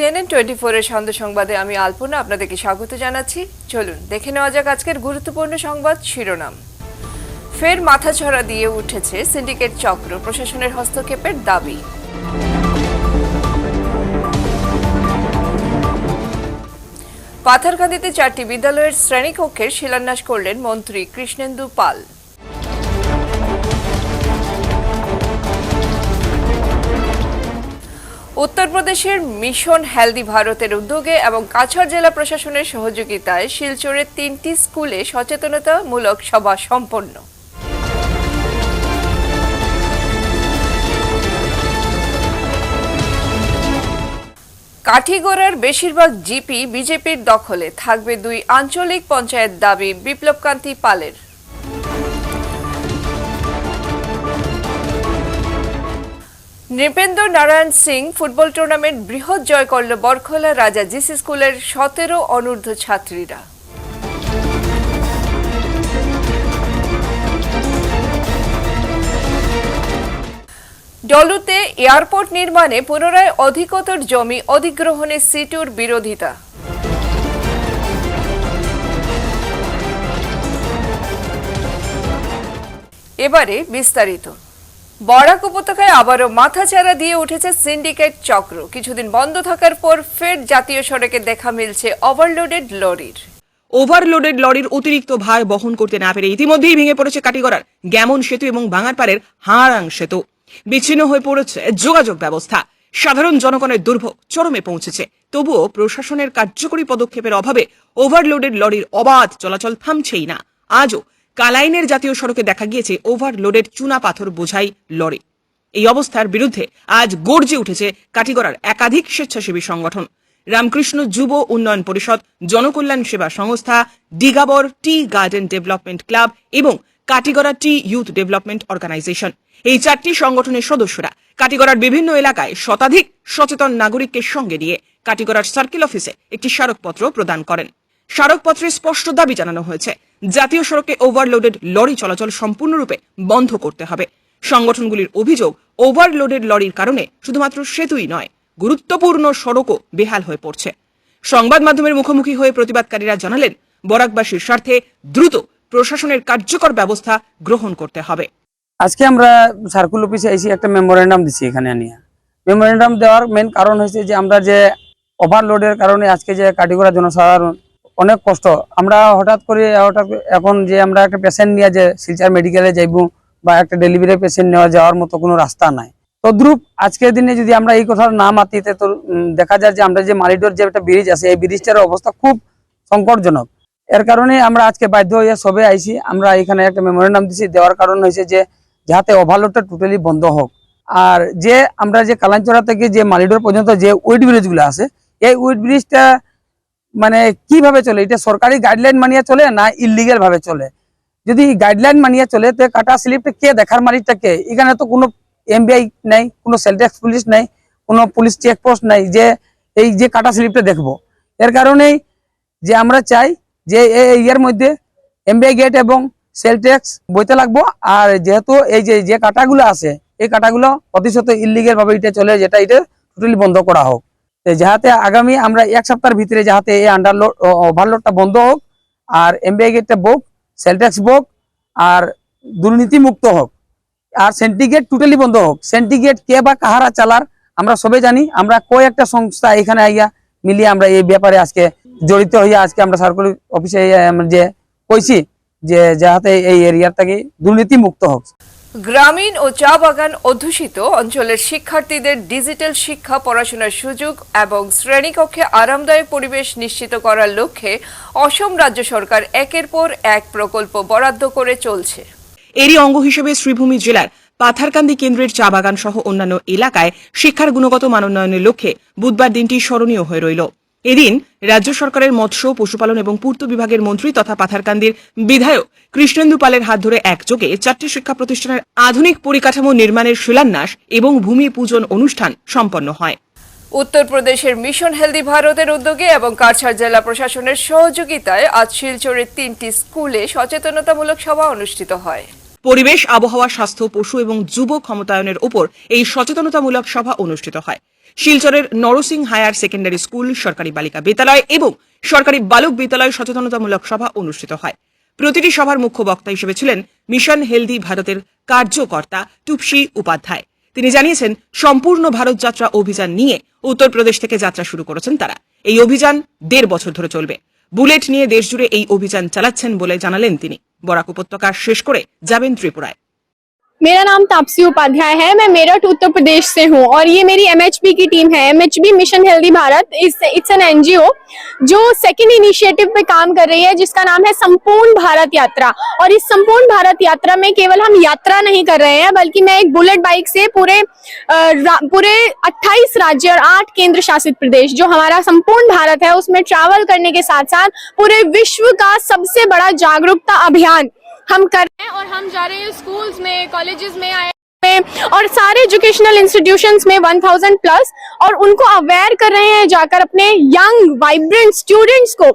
CNN twenty ফোরের সন্ধ্যা সংবাদে আমি আলপনা আপনাদেরকে স্বাগত জানাচ্ছি। চলুন, দেখে নেওয়া যাক আজকের গুরুত্বপূর্ণ সংবাদ শিরোনাম। ফের মাথাছড়া দিয়ে উঠেছে সিন্ডিকেট চক্র, প্রশাসনের হস্তক্ষেপের দাবি। পাথারকান্দিতে চারটি বিদ্যালয়ের শ্রেণীকক্ষের শিলান্যাস করলেন মন্ত্রী কৃষ্ণেন্দু পাল। উত্তরপ্রদেশের মিশন হেলদি ভারতের উদ্যোগে এবং কাছাড় জেলা প্রশাসনের সহযোগিতায় শিলচরের তিনটি স্কুলে সচেতনতামূলক সভা সম্পন্ন। কাঠিগড়ার বেশিরভাগ জিপি বিজেপির দখলে, থাকবে দুই আঞ্চলিক পঞ্চায়েত দাবি বিপ্লবকান্তি পালের। নৃপেন্দ্র নারায়ণ সিং ফুটবল টুর্নামেন্ট বৃহৎ জয় করল বরখলা রাজা জিসি স্কুলের সতেরো অনূর্ধ্ব ছাত্রীরা। ডলুতে এয়ারপোর্ট নির্মাণে পুনরায় অধিকতর জমি অধিগ্রহণে সিটুর বিরোধিতা। এবারে বিস্তারিত। বরাক উপত্যকায় আবারও মাথাচাড়া দিয়ে উঠেছে সিন্ডিকেট চক্র। কিছুদিন বন্ধ থাকার পর ফের জাতীয় সড়কে দেখা মিলছে ওভারলোডেড লরির। ওভারলোডেড লরির অতিরিক্ত ভার বহন করতে না পেরে ইতিমধ্যেই ভেঙে পড়েছে কাটিগড়ার গ্যামন সেতু এবং বাঙারপাড়ের হাড়াং সেতু। বিচ্ছিন্ন হয়ে পড়েছে যোগাযোগ ব্যবস্থা। সাধারণ জনগণের দুর্ভোগ চরমে পৌঁছেছে। তবুও প্রশাসনের কার্যকরী পদক্ষেপের অভাবে ওভারলোডেড লরির অবাধ চলাচল থামছেই না। আজও কালাইনের জাতীয় সড়কে দেখা গিয়েছে ওভারলোডেড চুনা পাথর বোঝাই লরি। এই অবস্থার বিরুদ্ধে আজ গর্জে উঠেছে কাটিগড়ার একাধিক স্বেচ্ছাসেবী সংগঠন। রামকৃষ্ণ যুব উন্নয়ন পরিষদ, জনকল্যাণ সেবা সংস্থা Digabor tea garden development club এবং Katigorah tea youth development organisation. এই চারটি সংগঠনের সদস্যরা কাটিগড়ার বিভিন্ন এলাকায় শতাধিক সচেতন নাগরিককে সঙ্গে নিয়ে কাটিগড়ার সার্কেল অফিসে একটি স্মারকপত্র প্রদান করেন। স্মারকপত্রে স্পষ্ট দাবি জানানো হয়েছে জাতীয় সড়কে ওভারলোডেড লরি চলাচল সম্পূর্ণরূপে বন্ধ করতে হবে। সংগঠনগুলির অভিযোগ ওভারলোডেড লরির কারণে শুধুমাত্র সেতুই নয়, গুরুত্বপূর্ণ সড়কও বেহাল হয়ে পড়ছে। সংবাদ মাধ্যমের মুখোমুখি হয়ে প্রতিবাদকারীরা জানালেন, বরাকবাসীর স্বার্থে দ্রুত প্রশাসনের কার্যকর ব্যবস্থা গ্রহণ করতে হবে। আজকে আমরা সার্কুল অফিসে এসে একটা মেমোরেন্ডাম দিছি এখানে নিয়ে মেমোরেন্ডাম দেওয়ার মেন কারণ হয়েছে যে আমরা যে ওভারলোডের কারণে আজকে যে কাটিগড়া জনসাধারণ অনেক কষ্ট। আমরা হঠাৎ করে হঠাৎ এখন যে আমরা একটা পেশেন্ট নিয়ে যে শিলচার মেডিকেলে যাইব বা একটা ডেলিভারি পেশেন্ট নেওয়া যাওয়ার মতো কোনো রাস্তা নাই। তদ্রুপ আজকের দিনে যদি আমরা এই কথা না মাতিতে তো দেখা যায় যে আমরা যে মালিডোর যে একটা ব্রিজ আছে, এই ব্রিজটার অবস্থা খুব সংকটজনক। এর কারণে আমরা আজকে বাধ্য হয়ে সবে আইছি। আমরা এখানে একটা মেমোরেন্ডাম দিছি। দেওয়ার কারণ হয়েছে যে, যাতে ওভারলোডটা টোটালি বন্ধ হোক। আর যে, আমরা যে কালাঞ্চড়া থেকে যে মালিডোর পর্যন্ত যে উইড ব্রিজগুলো আছে, এই উইড ব্রিজটা মানে কীভাবে চলে? এটা সরকারি গাইডলাইন মানিয়ে চলে না ইলিগাল ভাবে চলে? যদি গাইডলাইন মানিয়ে চলে, তো কাটা স্লিপটা কে দেখার মালিকটা কে? এখানে তো কোনো এমবিআই নাই, কোনো সেলটেক্স পুলিশ নাই, কোনো পুলিশ চেকপোস্ট নাই যে এই যে কাটা স্লিপটা দেখব। এর কারণেই যে আমরা চাই যে ইয়ার মধ্যে এমবিআই গেট এবং সেলটেক্স বইতে লাগবো। আর যেহেতু এই যে যে কাটাগুলো আছে, এই কাটাগুলো প্রতিশত ইলিগেল ভাবে এটা চলে, যেটা এটা টোটালি বন্ধ করা হোক। যাহাতে আগামী আমরা এক সপ্তাহের ভিতরে যাহাতে এই আন্ডারলোড ওভারলোডটা বন্ধ হোক, আর এমবিআই গেটটা বোক সেল ট্যাক্স বোক আর দুর্নীতি মুক্ত হোক, আর সেন্টিগেট টোটালি বন্ধ হোক সেন্টিগেট কে বা কাহারা চালার, আমরা সবে জানি, আমরা কয় একটা সংস্থা এখানে আইয়া মিলিয়ে আমরা এই ব্যাপারে আজকে জড়িত হইয়া আজকে আমরা সার্কুল অফিসে যে কইছি, যে যাহাতে এই এরিয়ার থেকে দুর্নীতি মুক্ত হোক। গ্রামীণ ও চা বাগান অধ্যুষিত অঞ্চলের শিক্ষার্থীদের ডিজিটাল শিক্ষা পড়াশোনার সুযোগ এবং শ্রেণীকক্ষে আরামদায়ক পরিবেশ নিশ্চিত করার লক্ষ্যে অসম রাজ্য সরকার একের পর এক প্রকল্প বরাদ্দ করে চলছে। এরই অঙ্গ হিসেবে শ্রীভূমি জেলার পাথারকান্দি কেন্দ্রের চা বাগান সহ অন্যান্য এলাকায় শিক্ষার গুণগত মানোন্নয়নের লক্ষ্যে বুধবার দিনটি স্মরণীয় হয়ে রইল। এদিন রাজ্য সরকারের মৎস্য পশুপালন এবং পূর্ত বিভাগের মন্ত্রী তথা পাথারকান্দির বিধায়ক কৃষ্ণেন্দু পালের হাত ধরে একযোগে চারটি শিক্ষা প্রতিষ্ঠানের আধুনিক পরিকাঠামো নির্মাণের শিলান্যাস এবং ভূমি পূজন অনুষ্ঠান সম্পন্ন হয়। উত্তরপ্রদেশের মিশন হেলদি ভারতের উদ্যোগে এবং কাছাড় জেলা প্রশাসনের সহযোগিতায় আজ শিলচরের তিনটি স্কুলে সচেতনতামূলক সভা অনুষ্ঠিত হয়। পরিবেশ আবহাওয়া স্বাস্থ্য পশু এবং যুব ক্ষমতায়নের উপর এই সচেতনতামূলক সভা অনুষ্ঠিত হয়। শিলচরের নরসিং হায়ার সেকেন্ডারি স্কুল, সরকারি বালিকা বিদ্যালয় এবং সরকারি বালক বিদ্যালয় সচেতনতামূলক সভা অনুষ্ঠিত হয়। প্রতিটি সভার মুখ্য বক্তা হিসেবে ছিলেন মিশন হেলদি ভারতের কার্যকর্তা টুপসি উপাধ্যায়। তিনি জানিয়েছেন, সম্পূর্ণ ভারত যাত্রা অভিযান নিয়ে উত্তরপ্রদেশ থেকে যাত্রা শুরু করেছেন তারা। এই অভিযান দেড় বছর ধরে চলবে। বুলেট নিয়ে দেশজুড়ে এই অভিযান চালাচ্ছেন বলে জানালেন তিনি। বরাক উপত্যকা শেষ করে যাবেন ত্রিপুরায়। मेरा नाम तापसी उपाध्याय है, मैं मेरठ, उत्तर प्रदेश से हूँ और ये मेरी एमएचपी की टीम है। MHB mission healthy Bharat it's an NGO जो सेकंड इनिशिएटिव पे काम कर रही है, जिसका नाम है संपूर्ण भारत यात्रा। और इस संपूर्ण भारत यात्रा में केवल हम यात्रा नहीं कर रहे हैं, बल्कि मैं एक बुलेट बाइक से पूरे पूरे 28 राज्य और आठ केंद्र शासित प्रदेश, जो हमारा संपूर्ण भारत है, उसमें ट्रैवल करने के साथ साथ पूरे विश्व का सबसे बड़ा जागरूकता अभियान हम कर रहे हैं और हम जा रहे हैं स्कूल्स में कॉलेजेस में आए में और सारे एजुकेशनल इंस्टीट्यूशन में 1000 प्लस और उनको अवेयर कर रहे हैं जाकर अपने यंग वाइब्रेंट स्टूडेंट्स को।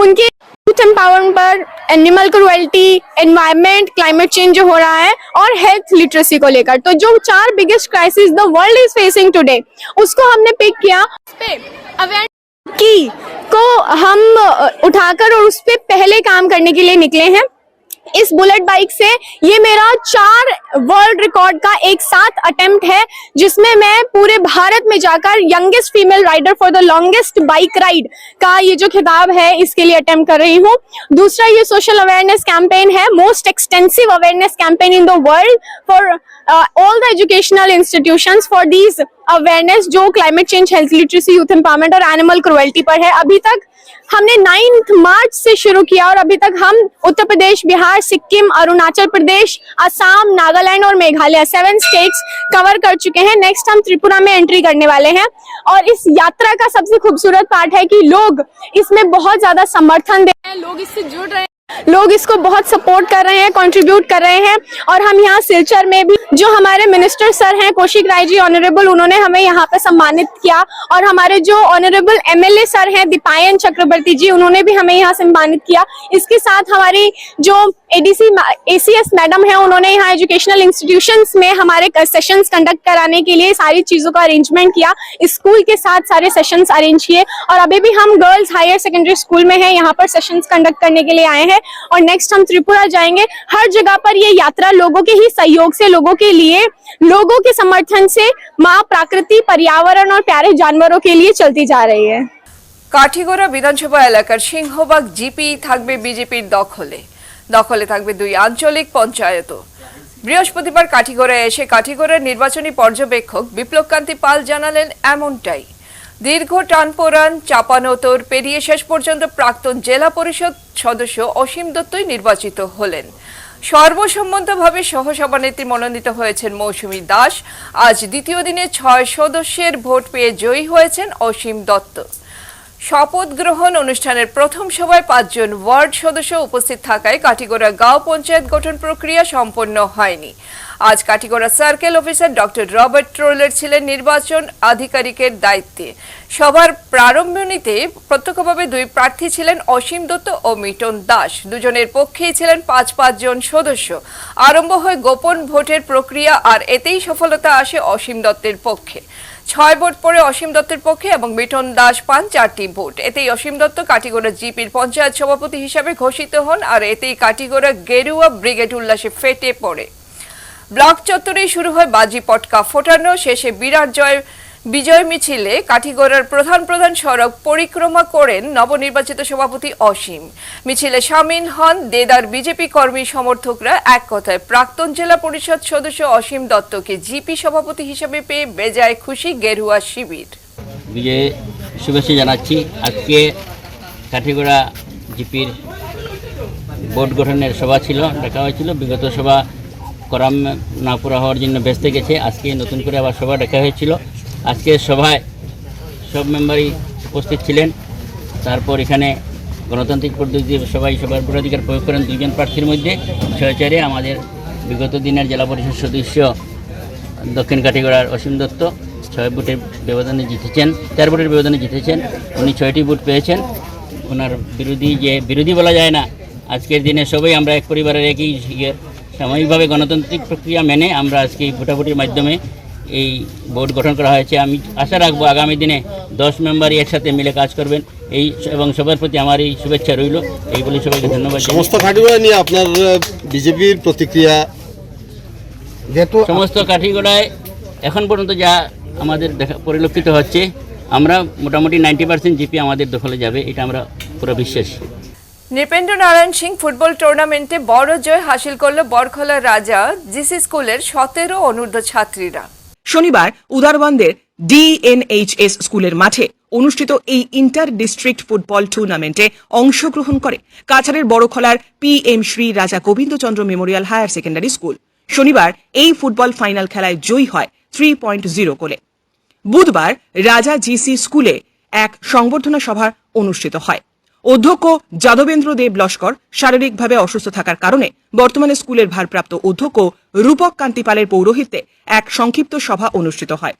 उनके यूथ एम्पावरमेंट पर animal cruelty environment climate change जो हो रहा है और हेल्थ लिटरेसी को लेकर। तो जो चार biggest crisis the world is facing today उसको हमने पिक किया। की को हम उठाकर और उस पर पहले काम करने के लिए निकले हैं। इस बुलेट बाइक से ये मेरा चार वर्ल्ड रिकॉर्ड का एक साथ अटेम्प्ट है, जिसमें मैं पूरे भारत में जाकर youngest female rider for the longest bike ride का ये जो खिताब है, इसके लिए अटेम्प्ट कर रही हूँ। दूसरा ये सोशल अवेयरनेस कैंपेन है most extensive awareness campaign in the world for all the educational institution for these awareness जो climate change health literacy youth empowerment और एनिमल क्रुएल्टी पर है। अभी तक हमने नाइन्थ मार्च से शुरू किया और अभी तक हम उत्तर प्रदेश, बिहार, सिक्किम, अरुणाचल प्रदेश, असम, नागालैंड और मेघालय सेवन स्टेट्स कवर कर चुके हैं। नेक्स्ट हम त्रिपुरा में एंट्री करने वाले हैं। और इस यात्रा का सबसे खूबसूरत पार्ट है कि लोग इसमें बहुत ज़्यादा समर्थन दे रहे हैं। लोग इससे जुड़ रहे हैं। लोग इसको बहुत सपोर्ट कर रहे हैं कंट्रीब्यूट कर रहे हैं और हम यहाँ सिलचर में भी जो हमारे मिनिस्टर सर हैं, कौशिक राय जी ऑनरेबल उन्होंने हमें यहाँ पे सम्मानित किया और हमारे जो ऑनरेबल एमएलए सर हैं, दीपायन चक्रवर्ती जी, उन्होंने भी हमें यहाँ सम्मानित किया। इसके साथ हमारी जो एडीसी एसीएस मैडम है, उन्होंने यहाँ एजुकेशनल इंस्टीट्यूशन में हमारे सेशंस कंडक्ट कराने के लिए सारी चीज़ों का अरेंजमेंट किया। स्कूल के साथ सारे सेशंस अरेंज किए और अभी भी हम गर्ल्स हायर सेकेंडरी स्कूल में है, यहाँ पर सेशंस कंडक्ट करने के लिए आए हैं। और नेक्स्ट हम त्रिपुरा जाएंगे हर जगह पर ये यात्रा लोगों के ही सहयोग से लोगों के लिए लोगों के समर्थन से माँ प्रकृति पर्यावरण और प्यारे जानवरों के लिए चलती जा रही है কাঠিগড়া বিধানসভা এলাকার সিংহবাগ জিপি থাকবে বিজেপির দখলে দখলে থাকবে দুই আঞ্চলিক পঞ্চায়েত বৃহস্পতিবার কাঠিগড়ায় এসে কাঠিগড়ার নির্বাচনী পর্যবেক্ষক বিপ্লবকান্তি পাল জানালেন এমনটাই দীর্ঘ টানপোড়ান চাপানোতর পেরিয়ে শেষ পর্যন্ত প্রাক্তন জেলা পরিষদ সদস্য অসীম দত্তই নির্বাচিত হলেন। সর্বসম্মতভাবে সহসভানেত্রী মনোনীত হয়েছেন মৌসুমী দাস। আজ দ্বিতীয় দিনে ছয় সদস্যের ভোট পেয়ে জয়ী হয়েছেন অসীম দত্ত। শপথ গ্রহণ অনুষ্ঠানের প্রথম সভায় পাঁচজন ওয়ার্ড সদস্য উপস্থিত থাকায় কাটিগড়া গাঁও পঞ্চায়েত গঠন প্রক্রিয়া সম্পন্ন হয়নি। আজ Katigorah circle officer doctor Robert ট্রোলের ছিলেন নির্বাচন আধিকারিকের দায়িত্বে। সভার প্রারম্ভনীতে প্রত্যক্ষভাবে দুই প্রার্থী ছিলেন অসীম দত্ত ও মিটন দাস। দুজনের পক্ষেই ছিলেন পাঁচ পাঁচজন সদস্য। আরম্ভ হয় গোপন ভোটের প্রক্রিয়া আর এতেই সফলতা আসে অসীম দত্তের পক্ষে। ছয় ভোট পরে অসীম দত্তের পক্ষে এবং মিঠন দাস পান চারটি ভোট। এতেই অসীম দত্ত কাটিগড়া জিপির পঞ্চায়েত সভাপতি হিসাবে ঘোষিত হন আর এতেই কাটিগড়া গেরুয়া ব্রিগেড উল্লাসে ফেটে পড়ে। ব্লক চত্বরেই শুরু হয় বাজি পটকা ফোটানো, শেষে বিরাট জয় বিজয় মিছিলে কাঠিগড়ার প্রধান প্রধান সড়ক পরিক্রমা করেন নবনির্বাচিত সভাপতি অসীম। মিছিলে সামিল হন দেদার বিজেপি কর্মী সমর্থকরা। এক কথায়, প্রাক্তন জেলা পরিষদ সদস্য অসীম দত্তকে জিপি সভাপতি হিসেবে পেয়ে বেজায় খুশি গেরুয়া শিবির। শুভেচ্ছা জানাচ্ছি। আজকে কাঠিগড়া জিপির বোর্ড গঠনের সভা ছিল ডাকা হয়েছিল। বিগত সভা করা না পুরা হওয়ার জন্য ব্যস্ত গেছে। আজকে নতুন করে আবার সভা ডাকা হয়েছিল। আজকে সভায় সব মেম্বারই উপস্থিত ছিলেন। তারপর এখানে গণতান্ত্রিক পদ্ধতিতে সবাই সবার ভোটাধিকার প্রয়োগ করেন দুইজন প্রার্থীর মধ্যে। ছয় আমাদের বিগত দিনের জেলা পরিষদ সদস্য দক্ষিণ কাঠিগড়ার অসীম দত্ত ছয় ভোটের ব্যবধানে জিতেছেন, চার ভোটের ব্যবধানে জিতেছেন, উনি ছয়টি ভোট পেয়েছেন। ওনার বিরোধী যে বিরোধী বলা যায় না, আজকের দিনে সবাই আমরা এক পরিবারের একই ইয়ে। সাময়িকভাবে গণতান্ত্রিক প্রক্রিয়া মেনে আমরা আজকে এই ভোটাভুটির মাধ্যমে এই বোর্ড গঠন করা হয়েছে। আমি আশা রাখব আগামী দিনে দশ মেম্বারই একসাথে মিলে কাজ করবেন। এই এবং সবার প্রতি আমার এই শুভেচ্ছা রইল। এই বলে সবাইকে ধন্যবাদ সমস্ত কাটিগড়া নিয়ে আপনার বিজেপির প্রতিক্রিয়া? যেহেতু সমস্ত কাঠিগড়ায় এখন পর্যন্ত যা আমাদের দেখা পরিলক্ষিত হচ্ছে আমরা মোটামুটি নাইনটি পার্সেন্ট জিপি আমাদের দখলে যাবে এটা আমরা পুরো বিশ্বাসী। নৃপেন্দ্র নারায়ণ সিং ফুটবল টুর্নামেন্টে বড় জয় হাসিল করল বরখলা রাজা জিসি স্কুলের সতেরো অনূর্ধ্ব ছাত্রীরা। শনিবার উদারবন্দের ডিএনএইচএস স্কুলের মাঠে অনুষ্ঠিত এই ইন্টার ডিস্ট্রিক্ট ফুটবল টুর্নামেন্টে অংশগ্রহণ করে কাছাড়ের বড়খলার P M Shri Raja Gobindachandra memorial higher secondary school শনিবার এই ফুটবল ফাইনাল খেলায় জয়ী হয় থ্রি পয়েন্ট জিরো গোলে। বুধবার রাজা জিসি স্কুলে এক সংবর্ধনা সভা অনুষ্ঠিত হয়। অধ্যক্ষ যাদবেন্দ্র দেব লস্কর শারীরিকভাবে অসুস্থ থাকার কারণে বর্তমানে স্কুলের ভারপ্রাপ্ত অধ্যক্ষ রূপক কান্তি পালের পৌরোহিত্যে এক সংক্ষিপ্ত সভা অনুষ্ঠিত হয়।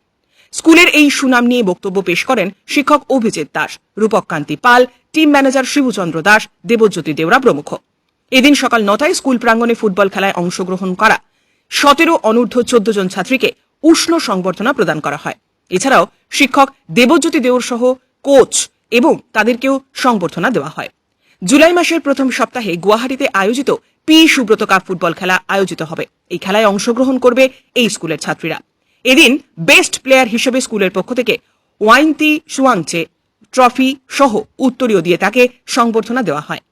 স্কুলের এই সুনাম নিয়ে বক্তব্য পেশ করেন শিক্ষক অভিজিৎ দাস, রূপক কান্তি পাল টিম ম্যানেজার শিবচন্দ্র দাস, দেবজ্যোতি দেওরা প্রমুখ। এদিন সকাল নটায় স্কুল প্রাঙ্গণে ফুটবল খেলায় অংশগ্রহণ করা সতেরো অনূর্ধ্ব চোদ্দ জন ছাত্রীকে উষ্ণ সংবর্ধনা প্রদান করা হয়। এছাড়াও শিক্ষক দেবজ্যোতি দেওর সহ কোচ এবং তাদেরকেও সংবর্ধনা দেওয়া হয়। জুলাই মাসের প্রথম সপ্তাহে গুয়াহাটিতে আয়োজিত পি সুব্রত কাপ ফুটবল খেলা আয়োজিত হবে। এই খেলায় অংশগ্রহণ করবে এই স্কুলের ছাত্রীরা। এদিন বেস্ট প্লেয়ার হিসেবে স্কুলের পক্ষ থেকে ওয়াইনতি সুয়াংচে ট্রফি সহ উত্তরীয় দিয়ে তাকে সংবর্ধনা দেওয়া হয়।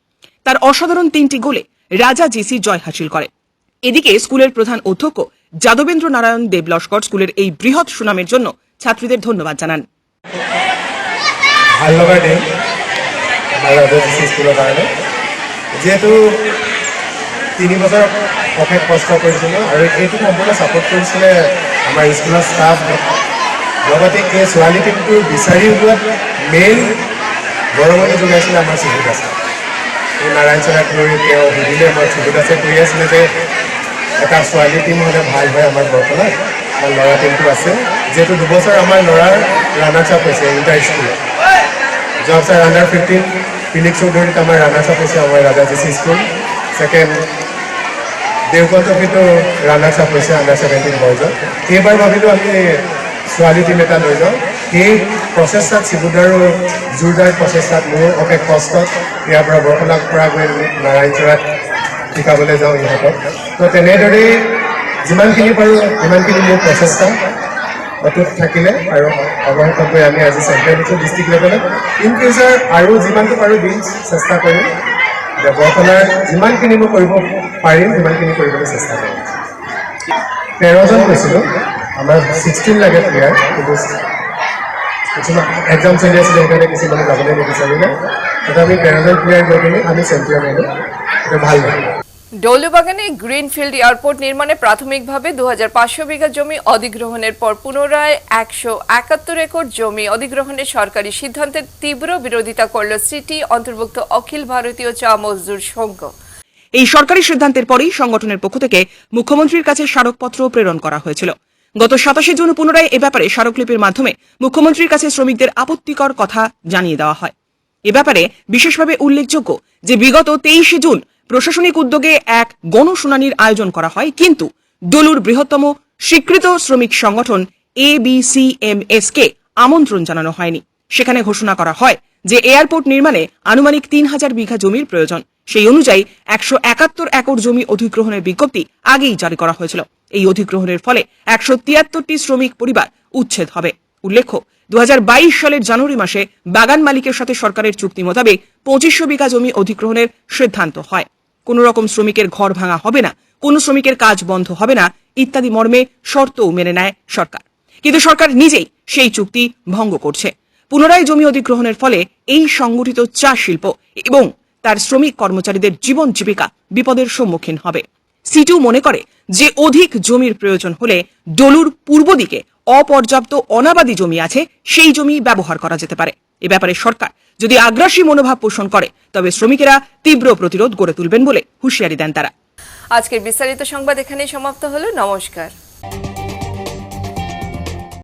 তার অসাধারণ তিনটি গোলে রাজা জিসি জয় হাসিল করে। এদিকে স্কুলের প্রধান অধ্যক্ষ যাদবেন্দ্র নারায়ণ দেব লস্কর স্কুলের এই বৃহৎ সুনামের জন্য ছাত্রীদের ধন্যবাদ জানান। ভালো লগা দিন ৰাজশ্ৰী স্কুলৰ কাৰণে যিহেতু তিনি বছৰ অশেষ কষ্ট কৰিছিলোঁ আৰু এইটো সম্পূৰ্ণ ছাপোৰ্ট কৰিছিলে আমাৰ স্কুলৰ ষ্টাফ লগতে এই ছোৱালী টীমটো বিচাৰি উলিওৱাত মেইন বৰঙণি যোগাইছিলে আমাৰ সুজিত আছে এই নাৰায়ণ চেৰাক লৈ তেওঁ সুধিলে আমাৰ সুজিত আছে কৈ আছিলে যে এটা ছোৱালী টিম হ'লে ভালো হয় আমাৰ বৰ্তমানত আমাৰ ল'ৰা টীমটো আছে। যিহেতু দুবছৰ আমাৰ ল'ৰাৰ ৰানাৰ্ছ আপ হৈছে ইণ্টাৰ স্কুলত যোৱা বছৰ আণ্ডাৰ ফিফটিন ফিনিক্স চৌধুৰীত আমাৰ ৰানাৰ্ছ আপ হৈছে আমাৰ Raja G C school second দেওকল ট্ৰফিটো ৰানাৰ্ছ আপ হৈছে আণ্ডাৰ ছেভেণ্টিন বয়জত এইবাৰ ভাবিলোঁ আমি ছোৱালী টীম এটা লৈ যাওঁ। সেই প্ৰচেষ্টাত শিবুদাৰো জোৰদাৰ প্ৰচেষ্টাত মোৰ অশেষ কষ্টত ইয়াৰ পৰা বৰকলাৰ পৰা গৈ নাৰায়ণ চৰাত শিকাবলৈ যাওঁ ইহঁতক। তো তেনেদৰেই যিমানখিনি পাৰোঁ সিমানখিনি মোৰ প্ৰচেষ্টা। অটুট থাকিলে আৰু অৱশেষত গৈ আমি আজি চেম্পিয়ন হৈছোঁ ডিষ্ট্ৰিক্ট লেভেলত ইন ফিউচাৰ আৰু যিমানটো পাৰোঁ দিন চেষ্টা কৰিম। যে বৰকলাৰ যিমানখিনি মই কৰিব পাৰিম, সিমানখিনি কৰিবলৈ চেষ্টা কৰিম। তেৰজন গৈছিলোঁ। আমাৰ ছিক্সটিন লাগে প্লেয়াৰ কিন্তু কিছুমান এক্সাম চলি আছিলে, সেইকাৰণে কিছুমানে যাবলৈ নিবিচাৰিলে। তথাপি তেৰজন প্লেয়াৰ গৈ পিনি আমি চেম্পিয়ন হ'লোঁ সেইটো ভালো লাগে। ডৌলুবাগানে গ্রিনফিল্ড এয়ারপোর্ট নির্মাণে প্রাথমিকভাবে দু হাজার বিঘা জমি অধিগ্রহণের পর পুনরায় একশো একাত্তর একর জমি অধিগ্রহণের সরকারি সিদ্ধান্তের তীব্র বিরোধিতা করল সিটি অন্তর্ভুক্ত অখিল ভারতীয় চা মজদুর সংঘ। এই সরকারি সিদ্ধান্তের পরেই সংগঠনের পক্ষ থেকে মুখ্যমন্ত্রীর কাছে স্মারকপত্র প্রেরণ করা হয়েছিল। গত সাতাশে জুন পুনরায় এ ব্যাপারে স্মারকলিপির মাধ্যমে মুখ্যমন্ত্রীর কাছে শ্রমিকদের আপত্তিকর কথা জানিয়ে দেওয়া হয়। এ ব্যাপারে বিশেষভাবে উল্লেখযোগ্য যে বিগত তেইশে জুন প্রশাসনিক উদ্যোগে এক গণশুনানির আয়োজন করা হয়। কিন্তু ডলুর বৃহত্তম স্বীকৃত শ্রমিক সংগঠন এ কে আমন্ত্রণ জানানো হয়নি। সেখানে ঘোষণা করা হয় যে এয়ারপোর্ট নির্মাণে আনুমানিক তিন হাজার বিঘা জমির প্রয়োজন। সেই অনুযায়ী একশো একাত্তর একর জমি অধিগ্রহণের বিজ্ঞপ্তি আগেই জারি করা হয়েছিল। এই অধিগ্রহণের ফলে একশো তিয়াত্তরটি শ্রমিক পরিবার উচ্ছেদ হবে। উল্লেখ্য দু হাজার বাইশ সালের জানুয়ারি মাসে বাগান মালিকের সাথে সরকারের চুক্তি মোতাবেক পঁচিশশো বিঘা জমি অধিগ্রহণের সিদ্ধান্ত হয়। কোন রকম শ্রমিকের ঘর ভাঙা হবে না, কোন শ্রমিকের কাজ বন্ধ হবে না, ইত্যাদি মর্মে শর্তও মেনে নেয় সরকার। কিন্তু সরকার নিজেই সেই চুক্তি ভঙ্গ করছে। পুনরায় জমি অধিগ্রহণের ফলে এই সংগঠিত চা শিল্প এবং তার শ্রমিক কর্মচারীদের জীবন জীবিকা বিপদের সম্মুখীন হবে। সিটু মনে করে যে অধিক জমির প্রয়োজন হলে ডলুর পূর্ব দিকে অপর্যাপ্ত অনাবাদী জমি আছে, সেই জমি ব্যবহার করা যেতে পারে। এ ব্যাপারে সরকার যদি আগ্রাসী মনোভাব পোষণ করে, তবে শ্রমিকেরা তীব্র প্রতিরোধ গড়ে তুলবেন বলে হুঁশিয়ারি দেন তারা। আজকের বিস্তারিত সংবাদ এখানেই সমাপ্ত হলো। নমস্কার।